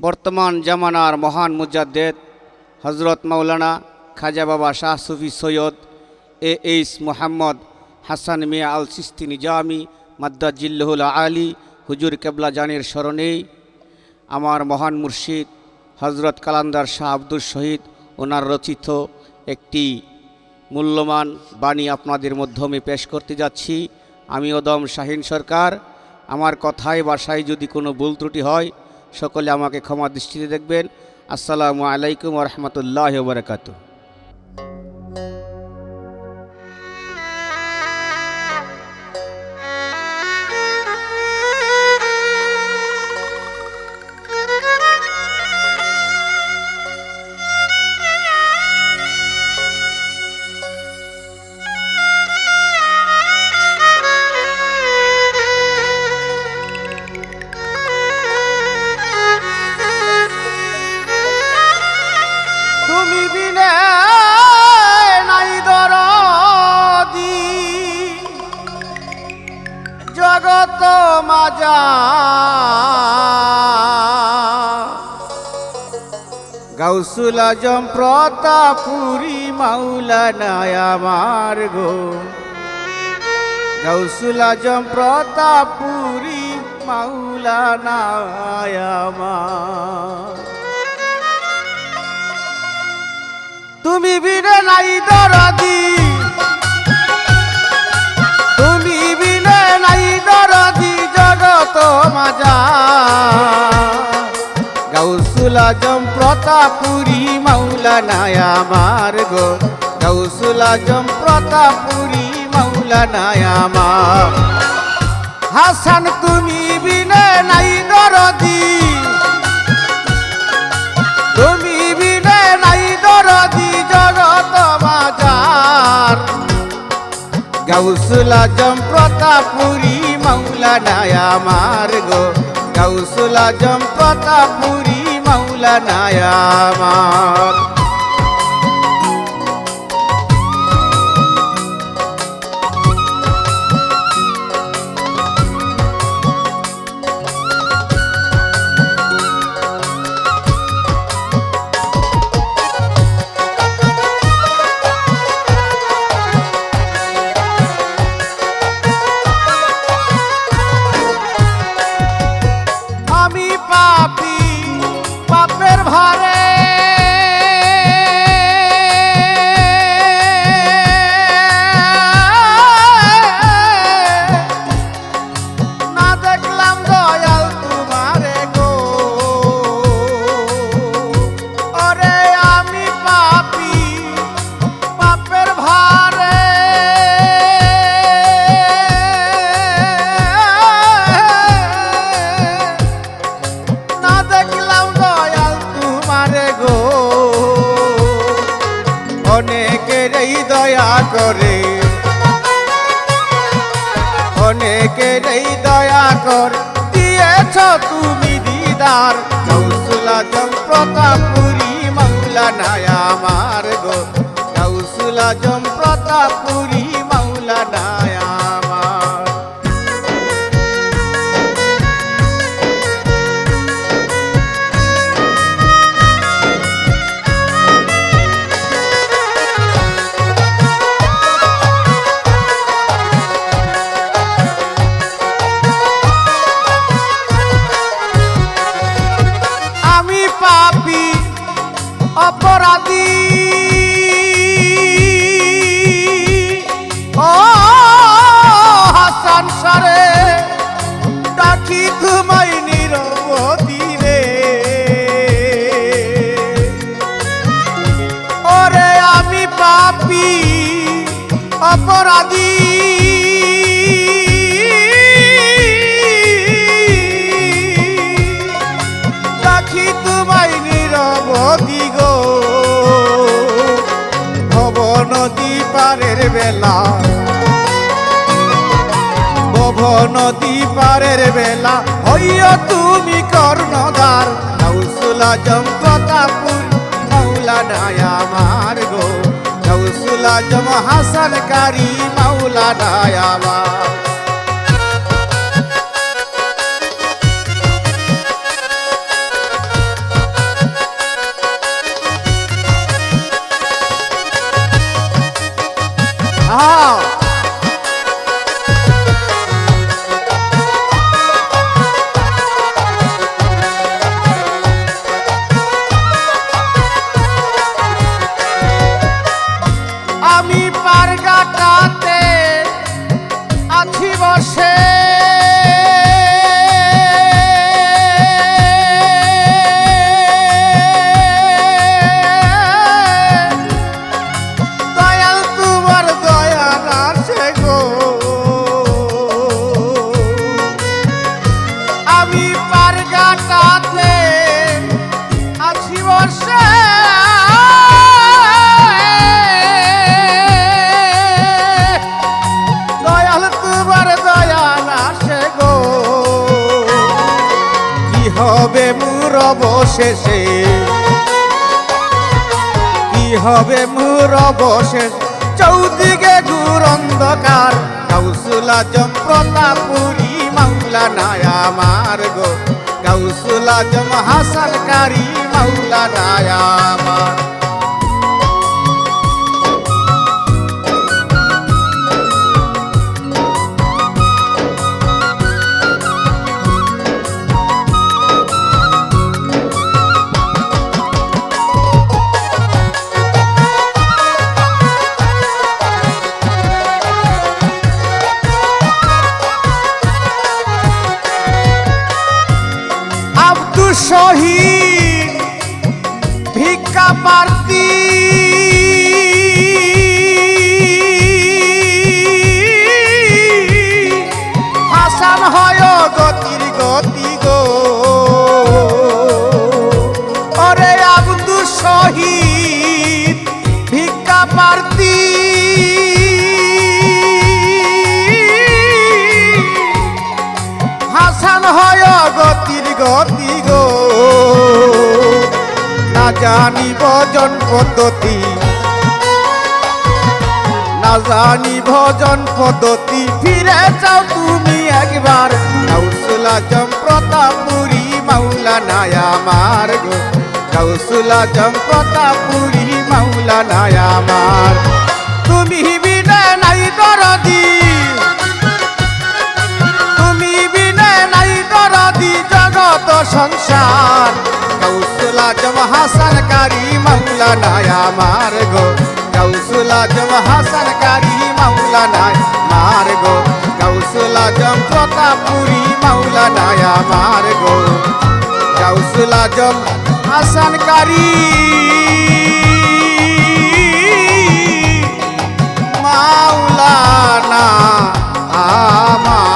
বর্তমান জামানার মহান মুজাদ্দেদ হজরত মাওলানা খাজা বাবা শাহ সুফি সৈয়দ এ এইস মোহাম্মদ হাসান মিয়া আল সিস্তি নিজামি মাদ্দাজিল্লহুল আলী হুজুর কেবলা জানের স্মরণেই আমার মহান মুর্শিদ হজরত কালান্দার শাহ আব্দুল শহীদ ওনার রচিত একটি মূল্যবান বাণী আপনাদের মাধ্যমে পেশ করতে যাচ্ছি। আমি ওদম শাহিন সরকার। আমার কথায় বাসায় যদি কোনো ভুল ত্রুটি হয় সকলে আমাকে ক্ষমা দৃষ্টিতে দেখবেন। আসসালামু আলাইকুম রহমতুল্লাহ বারকাতু তুমি বিনে নাই দরদি। জগত মাজা। গাউসুল আজম, প্রতাপুরি মাওলানা আমার গো। গাউসুল আজম, প্রতাপুরি মাওলানা আমার। তুমি বিনে নাই দরদি। তুমি বিনে নাই দরদি, জগত মাজা। গাউসুল আজম প্রতাপুরি মাওলানা আমার গো। গাউসুল আজম প্রতাপুরি মাওলানা আমার। হাসান, তুমি বিনে নাই দরদি। গাউসুল জম্প্রতাপুরী প্রতাপুরি মাওলানা আমার গো। গাউসুল আজম প্রতাপুরি মাওলানা আমার করে। অনেকেরই দয়া কর, দিয়েছ তুমি দিদার। কৌশলা জম প্রতাপুরি মৌলানা আমার গো। কৌশলা জম প্রতাপুরি নদী পারের বেলা। বভ নদী পারের বেলা। হইয় তুমি কর্ণধার কৌশলা জম মাউলা মৌলানা আমার গো। কৌশলা জম হাসান কারি মৌলানা মোর অবশেষে? কি হবে মোর অবশেষ? চৌদিকে ঘুর অন্ধকার। কাউসুল আজম প্রতাপুরি মাওলা নায়া আমার গো। কৌশুলা জম হাসানকারী নায়া আমার শহীদ ভিক্ষা প্রার্থী। জানি ভজন পদ্ধতি। না জানি ভজন পদ্ধতি। ফিরে যাও তুমি একবার। কাউসুলা জম প্রতাপুরি নায়া আমার গো। কাউসুলা জম প্রতাপুরি নায়া আমার। তুমি বিনা নাই দরদি। তুমি বিনে নাই দরদি জগত সংসার। গৌসুল আজম হাসান কারি মৌলানা আমার গো গৌসুল আজম হাসান কারি মৌলানা আমার গো গৌসুল আজম প্রতাপুরি মৌলানা আমার গো গৌসুল আজম হাসান কারি মাওলানা আমার